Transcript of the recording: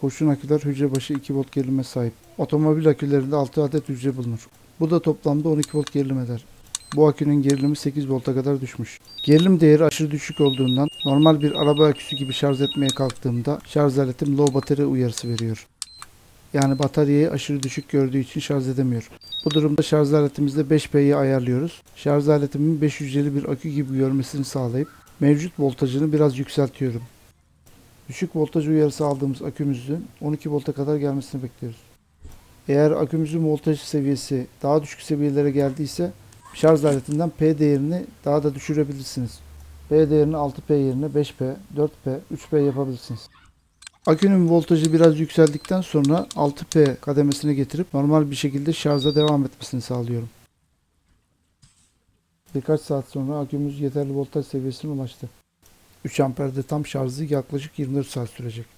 Kurşun aküler hücre başı 2 volt gerilime sahip. Otomobil akülerinde 6 adet hücre bulunur. Bu da toplamda 12 volt gerilim eder. Bu akünün gerilimi 8 volta kadar düşmüş. Gerilim değeri aşırı düşük olduğundan normal bir araba aküsü gibi şarj etmeye kalktığımda şarj aletim low battery uyarısı veriyor. Yani bataryayı aşırı düşük gördüğü için şarj edemiyor. Bu durumda şarj aletimizde 5P'yi ayarlıyoruz. Şarj aletimin 5 hücreli bir akü gibi görmesini sağlayıp mevcut voltajını biraz yükseltiyorum. Düşük voltaj uyarısı aldığımız akümüzün 12 volta kadar gelmesini bekliyoruz. Eğer akümüzün voltaj seviyesi daha düşük seviyelere geldiyse şarj aletinden P değerini daha da düşürebilirsiniz. P değerini 6P yerine 5P, 4P, 3P yapabilirsiniz. Akünün voltajı biraz yükseldikten sonra 6P kademesine getirip normal bir şekilde şarja devam etmesini sağlıyorum. Birkaç saat sonra akümüz yeterli voltaj seviyesine ulaştı. 3 amperde tam şarjı yaklaşık 24 saat sürecek.